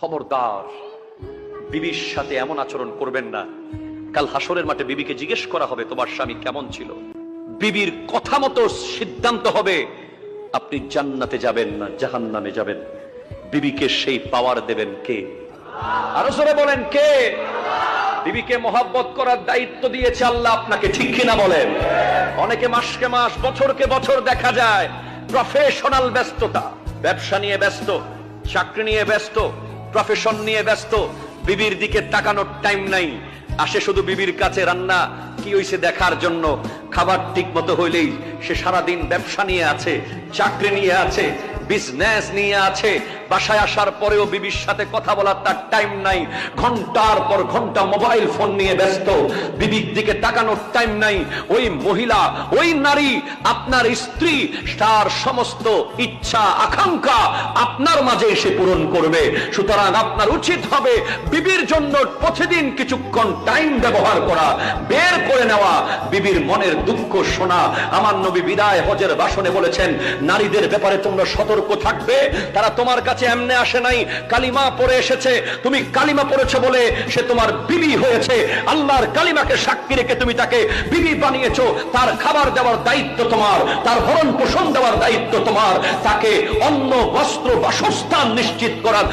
খবরদার। বিবির সাথে এমন আচরণ করবেন না। কাল হাসরের মাঠে বিবিকে জিজ্ঞেস করা হবে, তোমার স্বামী কেমন ছিল? বিবির কথা মতো সিদ্ধান্ত হবে, আপনি জান্নাতে যাবেন না, জাহান্নামে যাবেন। বিবিকে সেই পাওয়ার দেবেন কে? আরও জোরে বলেন, কে? বিবিকে মহাব্বত করার দায়িত্ব দিয়েছে আল্লাহ, আপনাকে ঠিক কিনা বলেন? অনেকে মাসকে মাস, বছরকে বছর দেখা যায় প্রফেশনাল ব্যস্ততা। ব্যবসা নিয়ে ব্যস্ত, চাকরি নিয়ে ব্যস্ত প্রফেশন নিয়ে ব্যস্ত, বিবির দিকে তাকানোর টাইম নাই। আসে শুধু বিবির কাছে রান্না, কি হইছে দেখার জন্য? খাবার ঠিক মতো হইলেই সে সারাদিন ব্যবসা নিয়ে আছে, চাকরি নিয়ে আছে বিজনেস নিয়ে আছে। বাসায় আসার পরেও বিবির সাথে কথা বলার তার টাইম নাই। ঘণ্টার পর ঘণ্টা মোবাইল ফোন নিয়ে ব্যস্ত। বিবির দিকে তাকানোর টাইম নাই। ওই মহিলা, ওই নারী, আপনার স্ত্রী, তার সমস্ত ইচ্ছা, আকাঙ্ক্ষা আপনার মাঝে এসে পূরণ করবে। সুতরাং আপনার উচিত হবে বিবির জন্য প্রতিদিন কিছুক্ষণ টাইম ব্যবহার করা, বের করে নেওয়া। বিবির মনের দুঃখ শোনা। আমার নবী বিদায় হজের বাসনে বলেছেন, নারীদের ব্যাপারে তোমরা সতর্ক থাকবে, তারা তোমার কাছে এমনে আসে নাই, কালিমা পড়ে এসেছে, তুমি কালিমা পড়েছো বলে সে তোমার বিবি হয়েছে, আল্লাহর কালিমাকে সাক্ষী রেখে তুমি তাকে বিবি বানিয়েছো, তার খাবার দেওয়ার দায়িত্ব তোমার, তার ভরণ পোষণ দেওয়ার দায়িত্ব তোমার, তাকে অন্য বস্ত্র, বাসস্থান নিশ্চিত করার